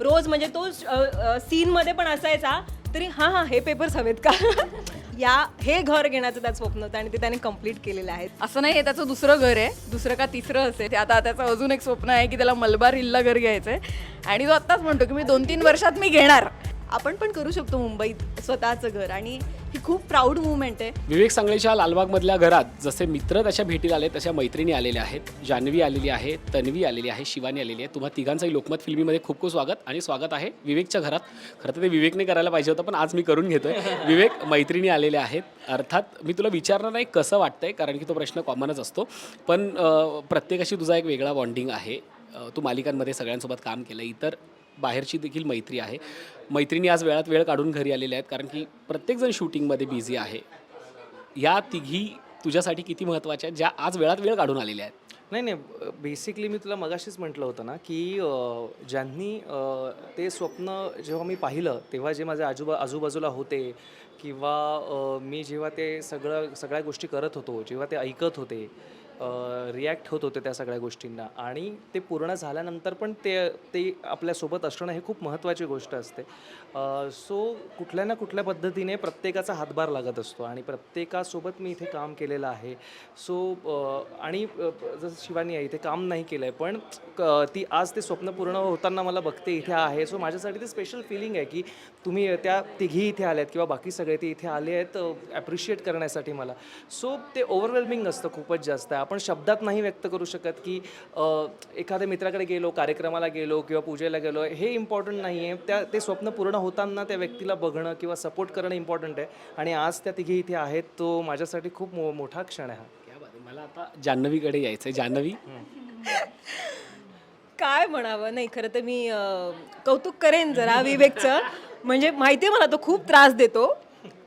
रोज म्हणजे तो सीनमध्ये पण असायचा तरी हां हां हे पेपर्स हवेत का? या हे घर घेण्याचं त्यात स्वप्न होतं आणि ते त्याने कंप्लीट केलेलं आहे. असं नाही हे त्याचं दुसरं घर आहे. दुसरं का तिसरं असेल. ते आता त्याचं अजून एक स्वप्न आहे की त्याला मलबार हिल्ला घर घ्यायचं आहे आणि तो आत्ताच म्हणतो की मी दोन तीन वर्षात मी घेणार. आपण पण करू शकतो मुंबईत स्वतःचं घर. आणि ही खूप प्राऊड मुवमेंट आहे. विवेक सांगळेच्या लालबागमधल्या घरात जसे मित्र त्याच्या भेटीला आले तशा मैत्रिणी आलेल्या आहेत. जान्हवी आलेली आहे तन्वी आलेली आहे शिवानी आलेली आहे. तुम्हा तिघांचंही लोकमत फिल्मीमध्ये खूप खूप स्वागत आणि स्वागत आहे विवेकच्या घरात. खरं तर ते विवेकने करायला पाहिजे होतं पण आज मी करून घेतोय. विवेक मैत्रिणी आलेल्या आहेत. अर्थात मी तुला विचारणार नाही कसं वाटतंय कारण की तो प्रश्न कॉमनच असतो. पण प्रत्येकाशी तुझा एक वेगळा बॉन्डिंग आहे. तू मालिकांमध्ये सगळ्यांसोबत काम केलं इतर बाहेरची देखील मैत्री आहे. मैत्रिणी आज वेळात वेळ काढून घरी आलेल्या आहेत कारण की प्रत्येकजण शूटिंगमध्ये बिझी आहे. या तिघी तुझ्यासाठी किती महत्त्वाच्या आहेत ज्या आज वेळात वेळ काढून आलेल्या आहेत? नाही नाही बेसिकली मी तुला मगाशीच म्हटलं होतं ना की ज्यांनी ते स्वप्न जेव्हा मी पाहिलं तेव्हा जे माझ्या आजूबा आजूबाजूला होते किंवा मी जेव्हा ते सगळं सगळ्या गोष्टी करत होतो जेव्हा ते ऐकत होते रिॲक्ट होत होते त्या सगळ्या गोष्टींना. आणि ते पूर्ण झाल्यानंतर पण ते ते आपल्यासोबत असणं हे खूप महत्त्वाची गोष्ट असते. सो कुठल्या ना कुठल्या पद्धतीने प्रत्येकाचा हातभार लागत असतो आणि प्रत्येकासोबत मी इथे काम केलेलं आहे. सो आणि जसं शिवानी आहे इथे काम नाही केलं आहे पण क- ती आज ते स्वप्न पूर्ण होताना मला बघते इथे आहे. सो माझ्यासाठी ते स्पेशल फिलिंग आहे की तुम्ही त्या तिघी इथे आल्यात किंवा बाकी सगळे ते इथे आले आहेत ॲप्रिशिएट करण्यासाठी मला. सो ते ओव्हरवेल्मिंग असतं खूपच जास्त. आपण शब्दात नाही व्यक्त करू शकत की एखाद्या मित्राकडे गेलो कार्यक्रमाला गेलो किंवा पूजेला गेलो हे इम्पॉर्टंट नाही आहे त्या ते स्वप्न पूर्ण होताना त्या व्यक्तीला बघणं किंवा सपोर्ट करणं इम्पॉर्टंट आहे. आणि आज त्या तिघी इथे आहेत तो माझ्यासाठी खूप मो मोठा क्षण आहे हा. मला आता जान्हवीकडे यायचं आहे जान्हवी? काय म्हणावं? नाही खरं तर मी कौतुक करेन जरा विवेकचं म्हणजे माहिती आहे मला तो खूप त्रास देतो.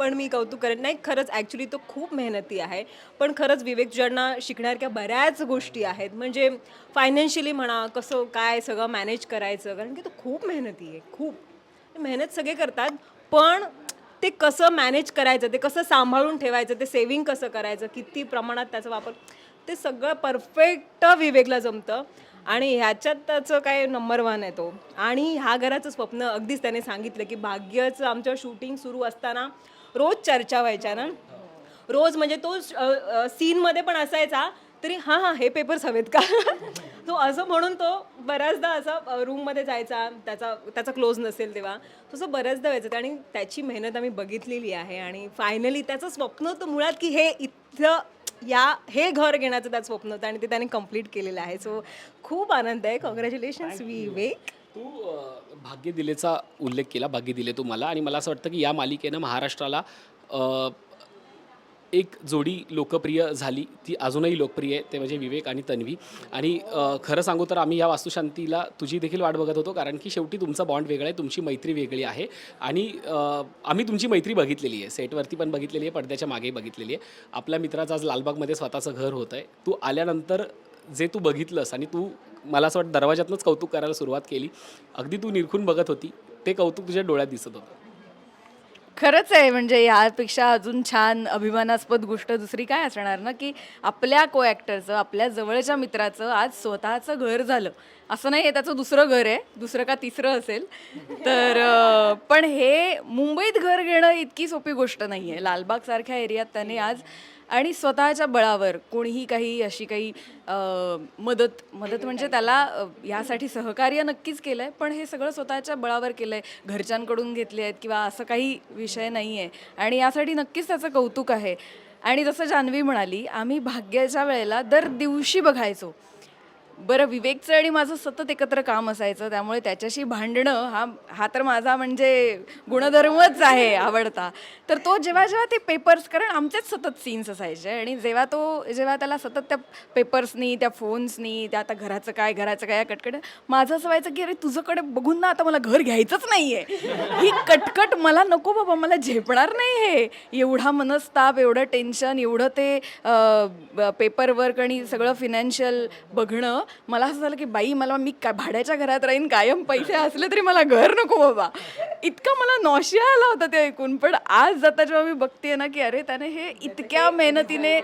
पण मी कौतुक करेन. नाही खरंच ॲक्च्युली तो खूप मेहनती आहे. पण खरंच विवेक ज्यांना शिकणाऱ्या बऱ्याच गोष्टी आहेत. म्हणजे फायनान्शियली म्हणा कसं काय सगळं मॅनेज करायचं. कारण की तो खूप मेहनती आहे. खूप. मेहनत सगळे करतात. पण ते कसं मॅनेज करायचं ते कसं सांभाळून ठेवायचं ते सेविंग कसं करायचं किती प्रमाणात त्याचा वापर ते सगळं परफेक्ट विवेकला जमतं. आणि ह्याच्यात त्याचं काय नंबर वन आहे तो. आणि ह्या घराचं स्वप्न अगदीच त्याने सांगितलं की भाग्यचं आमचं शूटिंग सुरू असताना रोज चर्चा व्हायच्या ना? रोज म्हणजे तो सीनमध्ये पण असायचा तरी हां हां हे पेपर्स हवेत का? तो असं म्हणून तो बऱ्याचदा असा रूममध्ये जायचा त्याचा त्याचा क्लोज नसेल तेव्हा तसं बऱ्याचदा व्हायचं. आणि त्याची मेहनत आम्ही बघितलेली आहे आणि फायनली त्याचं स्वप्न होतं मुळात की हे इथं या हे घर घेण्याचं त्यात स्वप्न होतं आणि ते त्याने कंप्लीट केलेलं आहे. सो खूप आनंद आहे. कॉंग्रॅच्युलेशन्स विवेक तू भाग्य दिलेचा उल्लेख केला भाग्य दिले तू मला आणि मला असं वाटतं की या मालिकेनं महाराष्ट्राला एक जोडी लोकप्रिय झाली. ती अजूनही लोकप्रिय आहे. ते म्हणजे विवेक आणि तन्वी. आणि खरं सांगू तर आम्ही या वास्तुशांतीला तुझी देखील वाट बघत होतो. कारण की शेवटी तुमचा बॉन्ड वेगळा आहे. तुमची मैत्री वेगळी आहे. आणि आम्ही तुमची मैत्री बघितलेली आहे. सेटवरती पण बघितलेली आहे. पडद्याच्या मागेही बघितलेली आहे. आपल्या मित्राचं आज लालबागमध्ये स्वतःचं घर होतं आहे तू आल्यानंतर जे तू बघितलंस आणि तू मला असं वाटतं दरवाजातनंच कौतुक करायला सुरुवात केली. अगदी तू निरखून बघत होती ते कौतुक तुझ्या डोळ्यात दिसत होतं. खरंच आहे म्हणजे यापेक्षा अजून छान अभिमानास्पद गोष्ट दुसरी काय असणार ना की आपल्या को ॲक्टरचं आपल्या जवळच्या मित्राचं आज स्वतःचं घर झालं. असं नाही हे त्याचं दुसरं घर आहे दुसरं का तिसरं असेल. तर अं, पण हे मुंबईत घर घेणं इतकी सोपी गोष्ट नाही आहे लालबागसारख्या एरियात त्याने आज आणि स्वतःच्या बळावर कोणीही काही अशी काही मदत मदत म्हणजे त्याला यासाठी सहकार्य नक्कीच केलं आहे पण हे सगळं स्वतःच्या बळावर केलं आहे घरच्यांकडून घेतले आहेत किंवा असं काही विषय नाही आहे आणि यासाठी नक्कीच त्याचं कौतुक आहे. आणि जसं जान्हवी म्हणाली आम्ही भाग्याच्या वेळेला दर दिवशी बघायचो. बरं विवेकचं आणि माझं सतत एकत्र काम असायचं त्यामुळे त्याच्याशी भांडणं हा हा तर माझा म्हणजे गुणधर्मच आहे आवडता. तर तो जेव्हा जेव्हा ते पेपर्स कारण आमचेच सतत सीन्स असायचे आणि जेव्हा तो जेव्हा त्याला सतत त्या पेपर्सनी त्या फोन्सनी त्या आता घराचं काय घराचं काय या कटकट माझं असं व्हायचं की अरे तुझंकडे बघून ना आता मला घर घ्यायचंच नाही आहे ही कटकट मला नको बाबा मला झेपणार नाही हे. एवढा मनस्ताप एवढं टेन्शन एवढं ते पेपर वर्क आणि सगळं फिनान्शियल बघणं मला असं झालं की बाई मला मी का भाड्याच्या घरात राहीन कायम पैसे असले तरी मला घर नको बाबा. इतका मला नॉशिया आला होता ते ऐकून पण आज जाता जेव्हा मी बघते ना की अरे त्याने हे इतक्या मेहनतीने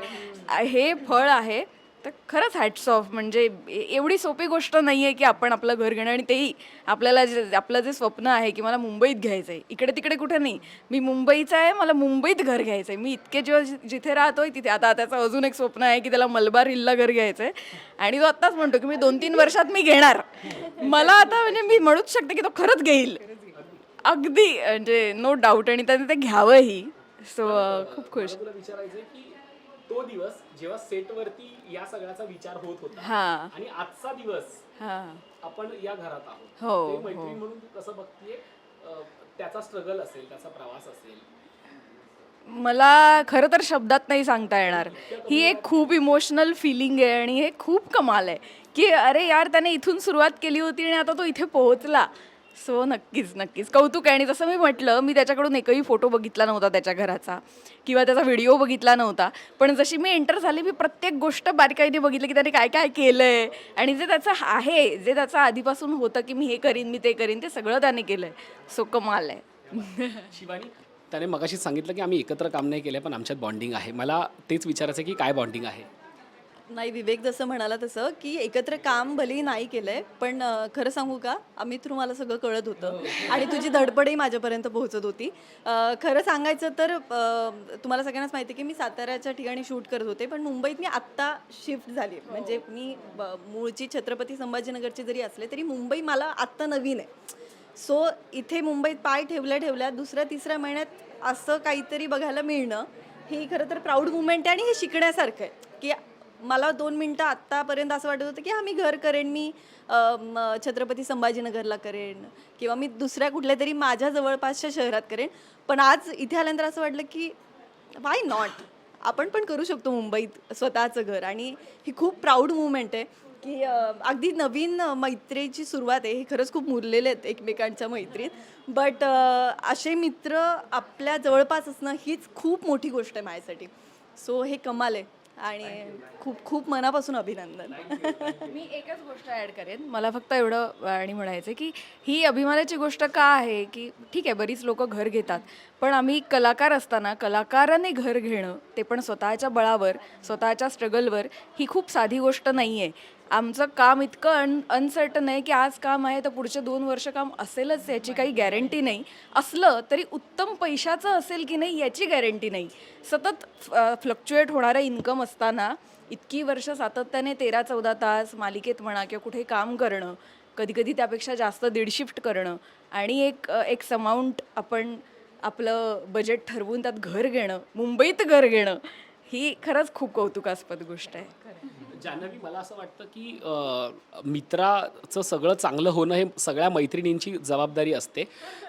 हे फळ आहे तर खरंच हॅट्स ऑफ म्हणजे एवढी सोपी गोष्ट नाही आहे की आपण आपलं घर घेणं आणि तेही आपल्याला जे आपलं जे स्वप्न आहे की मला मुंबईत घ्यायचं आहे इकडे तिकडे कुठे नाही. मी मुंबईचा आहे मला मुंबईत घर घ्यायचं आहे मी इतके जेव्हा जिथे राहतो आहे तिथे आता त्याचं अजून एक स्वप्न आहे की त्याला मलबार हिलला घर घ्यायचं आहे आणि तो आत्ताच म्हणतो की मी दोन तीन वर्षात मी घेणार. मला आता म्हणजे मी म्हणूच शकते की तो खरंच घेईल. अगदी म्हणजे नो डाऊट आणि त्याने ते घ्यावंही. सो खूप खुश. की तो दिवस जेव्हा सेटवरती या सगळ्याचा विचार होत होता हा. आणि आजचा दिवस हा. आपण या घरात आहोत. हो, ते मैत्रीण म्हणून तू कसं बघतीये अं, त्याचा स्ट्रगल असेल त्याचा प्रवास असेल. मला खरं तर शब्दात नाही सांगता येणार. ही एक खूप इमोशनल फिलिंग आहे आणि हे खूप कमाल आहे. की अरे यार त्याने इथून सुरुवात केली होती आणि आता तो इथे पोहोचला. सो नक्कीच नक्कीच. कौतुक आहे. आणि जसं मी म्हटलं मी त्याच्याकडून एकही फोटो बघितला नव्हता त्याच्या घराचा. किंवा त्याचा व्हिडिओ बघितला नव्हता. पण जशी मी एंटर झाली मी प्रत्येक गोष्ट बारकाईने बघितलं की त्याने काय काय केलं आहे आणि जे त्याचं आहे जे त्याचं आधीपासून होतं की मी हे करीन मी ते करीन ते सगळं त्याने केलं आहे सो कमाल आहे. शिवानी त्याने मगाशी सांगितलं की आम्ही एकत्र काम नाही केलं पण आमच्यात बॉन्डिंग आहे. मला तेच विचारायचं की काय बॉन्डिंग आहे? नाही विवेक जसं म्हणाला तसं की एकत्र काम भलेही नाही केलंय पण अं, खरं सांगू का? अमित थ्रू मला सगळं कळत होतं. आणि तुझी धडपडही माझ्यापर्यंत पोहोचत होती. अं, खरं सांगायचं तर अं, तुम्हाला सगळ्यांनाच माहिती आहे की मी साताऱ्याच्या ठिकाणी शूट करत होते पण मुंबईत मी आत्ता शिफ्ट झाली. म्हणजे मी ब- मूळची छत्रपती संभाजीनगरची जरी असले तरी मुंबई मला आत्ता नवीन आहे. सो इथे मुंबईत पाय ठेवल्या ठेवल्या दुसऱ्या तिसऱ्या महिन्यात असं काहीतरी बघायला मिळणं ही खरं तर प्राऊड मुवमेंट आहे आणि हे शिकण्यासारखं आहे. की मला दोन मिनटं आत्तापर्यंत असं वाटत होतं की हा मी घर करेन मी म, छत्रपती संभाजीनगरला करेन किंवा मी दुसऱ्या कुठल्या तरी माझ्या जवळपासच्या शहरात करेन. पण आज इथे आल्यानंतर असं वाटलं की वाय नॉट आपण पण करू शकतो मुंबईत स्वतःचं घर. आणि ही खूप प्राऊड मुवमेंट आहे की अगदी नवीन मैत्रीची सुरुवात आहे. हे खरंच खूप मुरलेले आहेत एकमेकांच्या मैत्रीत. बट असे मित्र आपल्या जवळपास असणं हीच खूप मोठी गोष्ट आहे माझ्यासाठी. सो हे कमाल आहे. आणि खूप खूप मनापासून अभिनंदन. मी एकच गोष्ट ॲड करेन. मला फक्त एवढं आणि म्हणायचं की ही अभिमानाची गोष्ट का आहे की ठीक आहे बरीच लोक घर घेतात. पण आम्ही कलाकार असताना कलाकाराने घर घेणं ते पण स्वतःच्या बळावर स्वतःच्या स्ट्रगलवर ही खूप साधी गोष्ट नाही आहे आमचं काम इतकं अन अनसर्टन आहे की आज काम आहे तर पुढचे दोन वर्ष काम असेलच याची काही गॅरंटी नाही. असलं तरी उत्तम पैशाचं असेल की नाही याची गॅरंटी नाही. सतत फ्लक्च्युएट होणारं इन्कम असताना इतकी वर्ष सातत्याने तेरा चौदा तास मालिकेत म्हणा किंवा कुठे काम करणं कधीकधी त्यापेक्षा जास्त दीड शिफ्ट करणं आणि एक एक अमाऊंट आपण आपलं बजेट ठरवून त्यात घर घेणं मुंबईत घर घेणं ही खरंच खूप कौतुकास्पद गोष्ट आहे. जान्हवी मला असं वाटतं की अं, मित्राचं सगळं चांगलं होणं हे सगळ्या मैत्रिणींची जबाबदारी असते.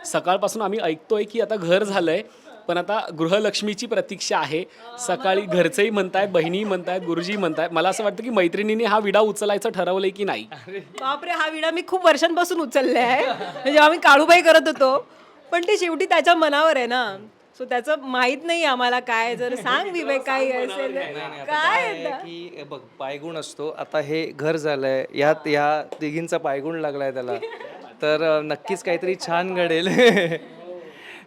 सकाळपासून आम्ही ऐकतोय की आता घर झालंय पण आता गृहलक्ष्मीची प्रतीक्षा आहे. सकाळी घरचेही म्हणतायत बहिणी म्हणतायत गुरुजी म्हणतायत. मला असं वाटतं की मैत्रिणीने हा विडा उचलायचं ठरवलंय की नाही? बापरे हा विडा मी खूप वर्षांपासून उचलले आहे म्हणजे जेव्हा काळूबाई करत होतो. पण ते शेवटी त्याच्या मनावर आहे ना. सो त्याचं माहीत नाही आम्हाला काय जर सांग विवेक काय असेल तर. काय की बघ पायगुण असतो. आता हे घर झालंय. यात या तिघींचा पायगुण लागलाय त्याला. तर नक्कीच काहीतरी छान घडेल.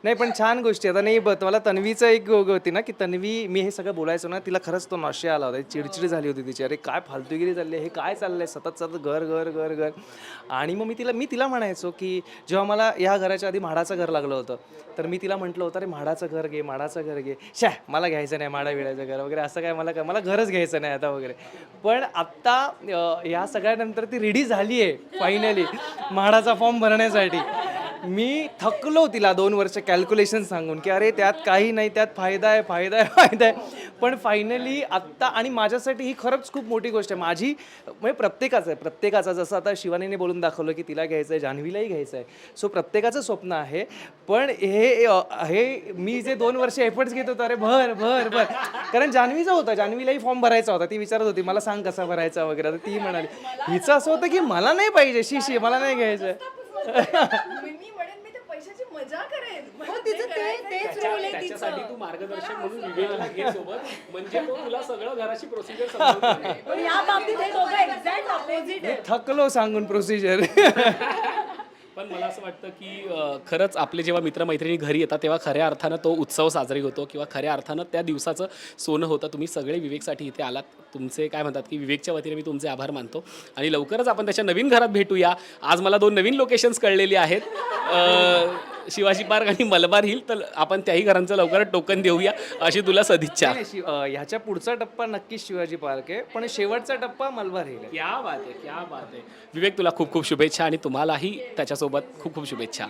नाही पण छान गोष्टी आता नाही बघ मला तन्वीचं एक गो- गो- होती ना की तन्वी मी हे सगळं बोलायचो ना तिला खरंच तो नशे आला होता. चिडचिड झाली होती तिची. अरे काय फालतूगिरी चालली आहे, हे काय चाललंय? सतत सतत घर घर घर घर. आणि मग मी तिला मी तिला म्हणायचो की जेव्हा मला या घराच्या आधी म्हाडाचं घर लागलं होतं तर मी तिला म्हटलं होतं अरे म्हाडाचं घर घे म्हाडाचं घर घे. शा मला घ्यायचं नाही माडा विडायचं घर वगैरे असं काय मला काय मला घरच घ्यायचं नाही आता वगैरे. पण आत्ता अं, या सगळ्यानंतर ती रेडी झाली आहे फायनली म्हाडाचा फॉर्म भरण्यासाठी. मी थकलो तिला दोन वर्ष कॅल्क्युलेशन सांगून की अरे त्यात काही नाही त्यात फायदा आहे फायदा आहे फायदा आहे. पण फायनली आत्ता आणि माझ्यासाठी ही खरंच खूप मोठी गोष्ट आहे. माझी म्हणजे प्रत्येकाचं आहे. प्रत्येकाचं जसं आता शिवानीने बोलून दाखवलं की तिला घ्यायचं आहे जान्हवीलाही घ्यायचं आहे सो प्रत्येकाचं स्वप्न आहे. पण हे हे मी जे दोन वर्ष एफर्ट्स घेत होतो अरे भर भर भर. कारण जान्हवीचा होता. जान्हवीलाही फॉर्म भरायचा होता. ती विचारत होती मला सांग कसा भरायचा वगैरे. तर ती म्हणाली हिचं असं होतं की मला नाही पाहिजे. शी शी मला नाही घ्यायचं मी म्हणेन मी ते पैशाची मजा करेन त्याच्यासाठी तू मार्गदर्शक म्हणून विवेकला घे सोबत. म्हणजे तो तुला सगळं घराची प्रोसिजर समजून पण या बाबतीत हे दोघं एक्झॅक्ट ऑपोजिट मी थकलो सांगून प्रोसिजर पण मला असं वाटतं की अ, खरंच आपले जेव्हा मित्रमैत्रिणी घरी येतात तेव्हा खऱ्या अर्थानं तो उत्सव साजरी होतो किंवा खऱ्या अर्थानं त्या दिवसाचं सोनं होतं. तुम्ही सगळे विवेकसाठी इथे आलात. तुमचे काय म्हणतात की विवेकच्या वतीने मी तुमचे आभार मानतो. आणि लवकरच आपण त्याच्या नवीन घरात भेटूया. आज मला दोन नवीन लोकेशन्स कळलेली आहेत. अ, शिवाजी पार्क आणि मलबार हिल तर आपण त्याही घरांचं लवकरच टोकन देऊया अशी तुला सदिच्छा. नाही, शिव- अं, ह्याच्या पुढचा टप्पा नक्कीच शिवाजी पार्क आहे पण शेवटचा टप्पा मलबार हिल आहे. क्या बात आहे क्या बात आहे. विवेक तुला खूप खूप शुभेच्छा आणि तुम्हालाही त्याच्यासोबत खूप खूप शुभेच्छा.